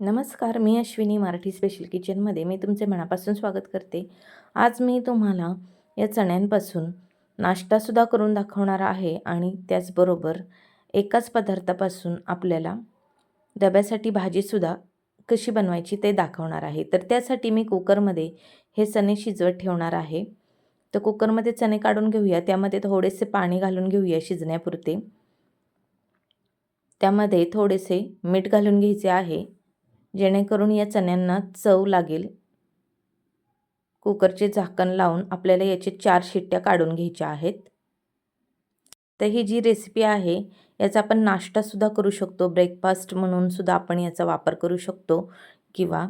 नमस्कार मी अश्विनी मराठी स्पेशल किचनमध्ये मी तुमचे मनापासून स्वागत करते. आज मी तुम्हाला या चण्यांपासून नाश्तासुद्धा करून दाखवणार आहे आणि त्याचबरोबर एकाच पदार्थापासून आपल्याला डब्यासाठी भाजीसुद्धा कशी बनवायची ते दाखवणार आहे. तर त्यासाठी मी कुकरमध्ये हे चणे शिजवत ठेवणार आहे. तर कुकरमध्ये चणे काढून घेऊया. त्यामध्ये थोडेसे पाणी घालून घेऊया शिजण्यापुरते. त्यामध्ये थोडेसे मीठ घालून घ्यायचे आहे. जेणेकरून या चण्यांना चव लागेल. कुकरचे झाकण लावून आपल्याला याचे चार शिट्ट्या काढून घ्यायच्या आहेत. तर ही जी रेसिपी आहे याचा आपण नाश्तासुद्धा करू शकतो. ब्रेकफास्ट म्हणूनसुद्धा आपण याचा वापर करू शकतो. किंवा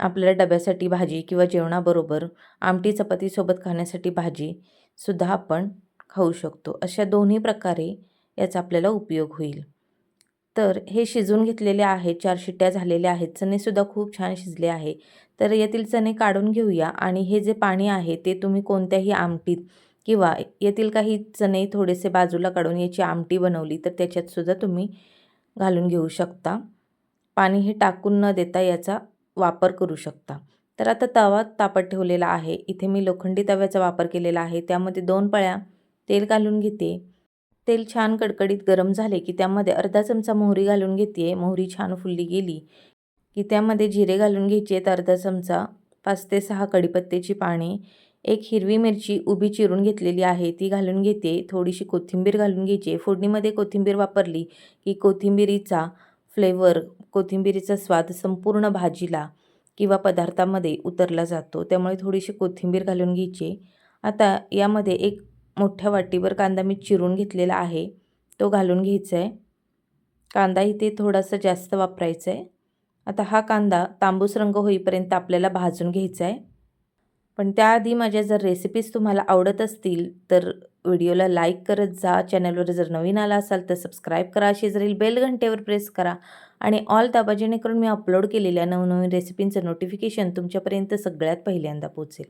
आपल्याला डब्यासाठी भाजी किंवा जेवणाबरोबर आमटी चपातीसोबत खाण्यासाठी भाजीसुद्धा आपण खाऊ शकतो. अशा दोन्ही प्रकारे याचा आपल्याला उपयोग होईल. तर हे शिजून घेतलेले आहे चार शिट्ट्या झालेल्या आहेत चणेसुद्धा खूप छान शिजले आहे. तर यातील चणे काढून घेऊया आणि हे जे पाणी आहे ते तुम्ही कोणत्याही आमटीत किंवा येथील काही चणे थोडेसे बाजूला काढून याची आमटी बनवली तर त्याच्यातसुद्धा तुम्ही घालून घेऊ शकता. पाणी हे टाकून न देता याचा वापर करू शकता. तर आता तवा तापत ठेवलेला आहे. इथे मी लोखंडी तव्याचा वापर केलेला आहे. त्यामध्ये दोन पळ्या तेल घालून घेते. तेल छान कडकडीत गरम झाले की त्यामध्ये अर्धा चमचा मोहरी घालून घेते आहे मोहरी छान फुलली गेली की त्यामध्ये जिरे घालून घ्यायचे आहेत अर्धा चमचा पाच ते सहा कडीपत्त्याची पाने एक हिरवी मिरची उभी चिरून घेतलेली आहे ती घालून घेते. थोडीशी कोथिंबीर घालून घ्यायची फोडणीमध्ये कोथिंबीर वापरली की कोथिंबीरीचा फ्लेवर कोथिंबीरीचा स्वाद संपूर्ण भाजीला किंवा पदार्थामध्ये उतरला जातो. त्यामुळे थोडीशी कोथिंबीर घालून घ्यायची आता यामध्ये एक मोठ्या वाटीवर कांदा मी चिरून घेतलेला आहे. तो घालून घ्यायचा आहे. कांदा इथे थोडासा जास्त वापरायचा आहे. आता हा कांदा तांबूस रंग होईपर्यंत आपल्याला भाजून घ्यायचा आहे. पण त्याआधी माझ्या जर रेसिपीज तुम्हाला आवडत असतील तर व्हिडिओला लाईक करत जा. चॅनलवर जर नवीन आला असाल तर सबस्क्राईब करा. शेजारील बेल घंटेवर प्रेस करा. आणि ऑल दाबा जेणेकरून मी अपलोड केलेल्या नवनवीन रेसिपींचं नोटिफिकेशन तुमच्यापर्यंत सगळ्यात पहिल्यांदा पोचेल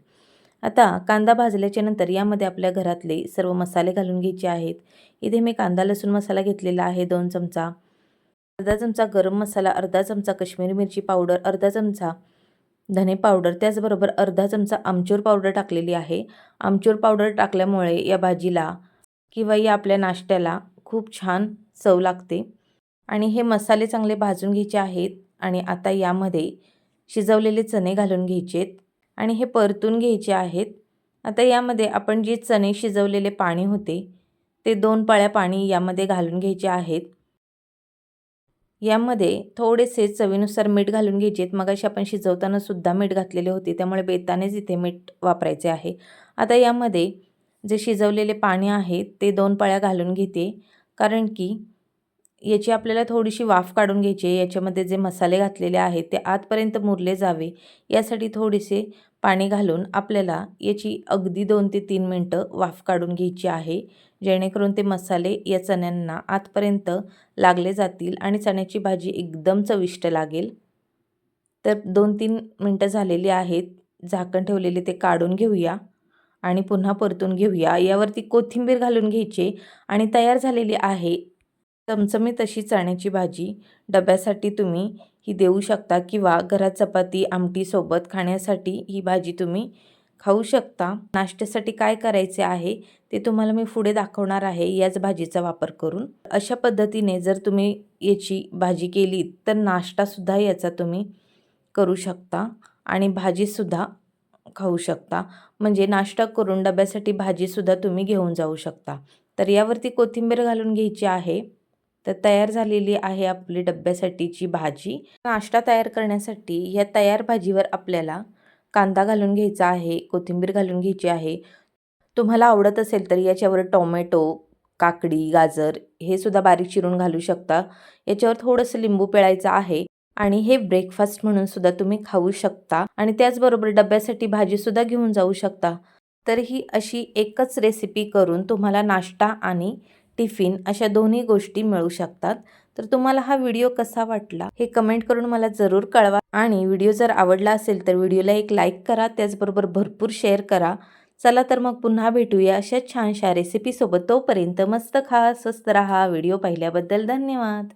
आता कांदा भाजल्याच्या नंतर यामध्ये आपल्या घरातले सर्व मसाले घालून घ्यायचे आहेत. इथे मी कांदा लसूण मसाला घेतलेला आहे दोन चमचा. अर्धा चमचा गरम मसाला अर्धा चमचा कश्मीरी मिरची पावडर अर्धा चमचा धने पावडर त्याचबरोबर अर्धा चमचा आमचूर पावडर टाकलेली आहे. आमचूर पावडर टाकल्यामुळे या भाजीला किंवा या आपल्या नाश्त्याला खूप छान चव लागते. आणि हे मसाले चांगले भाजून घ्यायचे आहेत आणि आता यामध्ये शिजवलेले चणे घालून घ्यायचे आहेत आणि हे परतून घ्यायचे आहेत. आता यामध्ये आपण जे चणे शिजवलेले पाणी होते ते दोन पाळ्या पाणी यामध्ये घालून घ्यायचे आहेत. यामध्ये थोडेसे चवीनुसार मीठ घालून घ्यायचे आहेत. मग आपण शिजवताना सुद्धा मीठ घातलेले होते त्यामुळे बेतानेच इथे मीठ वापरायचे आहे. आता यामध्ये जे शिजवलेले पाणी आहे ते दोन पाळ्या घालून घेते. कारण की याची आपल्याला थोडीशी वाफ काढून घ्यायची आहे. याच्यामध्ये जे मसाले घातलेले आहेत ते आतपर्यंत मुरले जावे. यासाठी थोडेसे पाणी घालून आपल्याला याची अगदी दोन ते तीन मिनटं वाफ काढून घ्यायची आहे. जेणेकरून ते मसाले या चण्यांना आतपर्यंत लागले जातील आणि चण्याची भाजी एकदम चविष्ट लागेल. तर दोन तीन मिनटं झालेली आहेत. झाकण ठेवलेले ते काढून घेऊया आणि पुन्हा परतून घेऊया. यावरती कोथिंबीर घालून घ्यायची आणि तयार झालेली आहे चमचमीत अशी चण्याची भाजी डब्यासाठी तुम्ही ही देऊ शकता किंवा घरात चपाती आमटीसोबत खाण्यासाठी ही भाजी तुम्ही खाऊ शकता. नाश्त्यासाठी काय करायचे आहे ते तुम्हाला मी पुढे दाखवणार आहे याच भाजीचा वापर करून. अशा पद्धतीने जर तुम्ही याची भाजी केली तर नाश्तासुद्धा याचा तुम्ही करू शकता आणि भाजीसुद्धा खाऊ शकता. म्हणजे नाश्ता करून डब्यासाठी भाजीसुद्धा तुम्ही घेऊन जाऊ शकता. तर यावरती कोथिंबीर घालून घ्यायची आहे. तर तयार झालेली आहे आपली डब्यासाठीची भाजी. नाश्ता तयार करण्यासाठी या तयार भाजीवर आपल्याला कांदा घालून घ्यायचा आहे कोथिंबीर घालून घ्यायची आहे. तुम्हाला आवडत असेल तर याच्यावर टोमॅटो काकडी गाजर हे सुद्धा बारीक चिरून घालू शकता. याच्यावर थोडंसं लिंबू पिळायचं आहे आणि हे ब्रेकफास्ट म्हणून सुद्धा तुम्ही खाऊ शकता आणि त्याचबरोबर डब्यासाठी भाजीसुद्धा घेऊन जाऊ शकता. तर ही अशी एकच रेसिपी करून तुम्हाला नाश्ता आणि टिफिन अशा दोन्ही गोष्टी मिळू शकतात. तर तुम्हाला हा व्हिडिओ कसा वाटला हे कमेंट करून मला जरूर कळवा. आणि व्हिडिओ जर आवडला असेल तर व्हिडिओला एक लाईक करा त्याचबरोबर भरपूर शेअर करा. चला तर मग पुन्हा भेटूया अशा छानशा रेसिपीसोबत तोपर्यंत मस्त खा स्वस्त राहा. व्हिडिओ पाहिल्याबद्दल धन्यवाद.